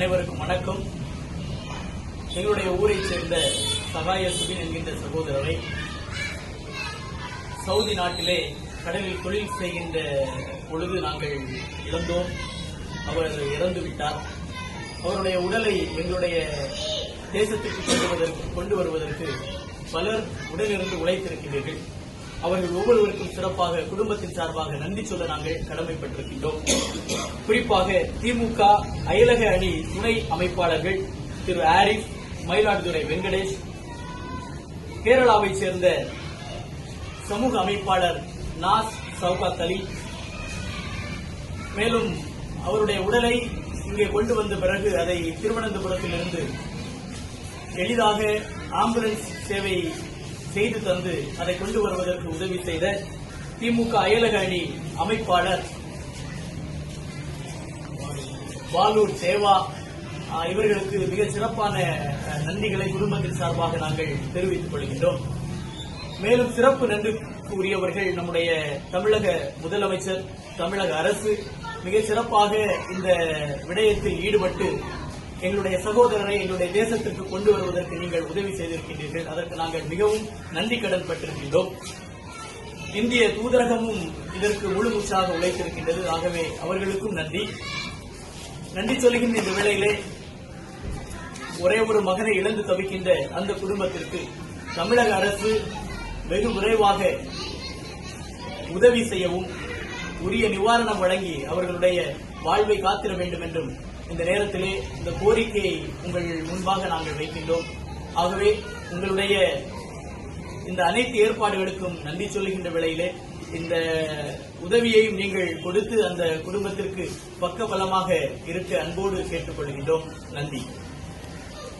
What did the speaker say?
அனைவருக்கும் வணக்கம். எங்களுடைய ஊரைச் சேர்ந்த சகாய சுபின் என்கின்ற சகோதரரை சவுதி நாட்டிலே கடலில் தொழில் செய்கின்ற பொழுது நாங்கள் இழந்தோம் அவர் இறந்து விட்டார். அவருடைய உடலை எங்களுடைய தேசத்திற்கு கொண்டு வருவதற்கு கொண்டு வருவதற்கு பலர் உடலிருந்து உழைத்திருக்கிறீர்கள். அவர்கள் ஒவ்வொருவருக்கும் சிறப்பாக குடும்பத்தின் சார்பாக நன்றி சொல்ல நாங்கள் கடமைப்பட்டிருக்கின்றோம். குறிப்பாக திமுக அயலக அணி துணை அமைப்பாளர்கள் திரு ஆரிஃப் மயிலாடுதுறை வெங்கடேஷ் கேரளாவைச் சேர்ந்த சமூக அமைப்பாளர் நாஸ் சவுகாத் அலி. மேலும் அவருடைய உடலை இங்கே கொண்டு வந்த பிறகு அதை திருவனந்தபுரத்திலிருந்து எளிதாக ஆம்புலன்ஸ் சேவை செய்து தந்து அதை கொண்டு வருவதற்கு உதவி செய்த திமுக அயலக அணி அமைப்பாளர் பாலூர் சேவா இவர்களுக்கு மிக சிறப்பான நன்றிகளை குடும்பத்தின் சார்பாக நாங்கள் தெரிவித்துக் கொள்கின்றோம். மேலும் சிறப்பு நன்றிக்கு உரியவர்கள் நம்முடைய தமிழக முதலமைச்சர் தமிழக அரசு மிக சிறப்பாக இந்த விடயத்தில் ஈடுபட்டு எங்களுடைய சகோதரரை எங்களுடைய தேசத்திற்கு கொண்டு வருவதற்கு நீங்கள் உதவி செய்திருக்கின்றீர்கள். அதற்கு நாங்கள் மிகவும் நன்றி கடன் பட்டிருக்கின்றோம். இந்திய தூதரகமும் இதற்கு முழு மூச்சாக உழைத்திருக்கின்றது. ஆகவே அவர்களுக்கும் நன்றி. நன்றி சொல்லுகின்ற இந்த வேளையிலே ஒரே ஒரு மகனை இழந்து தவிக்கின்ற அந்த குடும்பத்திற்கு தமிழக அரசு வெகு விரைவாக உதவி செய்யவும் உரிய நிவாரணம் வழங்கி அவர்களுடைய வாழ்வை காத்திட வேண்டும் என்றும் இந்த நேரத்திலே இந்த கோரிக்கையை உங்கள் முன்பாக நாங்கள் வைக்கின்றோம். ஆகவே உங்களுடைய இந்த அனைத்து ஏற்பாடுகளுக்கும் நன்றி சொல்லுகின்ற வேளையிலே இந்த உதவியையும் நீங்கள் கொடுத்து அந்த குடும்பத்திற்கு பக்கபலமாக இருக்க அன்போடு கேட்டுக்கொள்கின்றோம். நன்றி.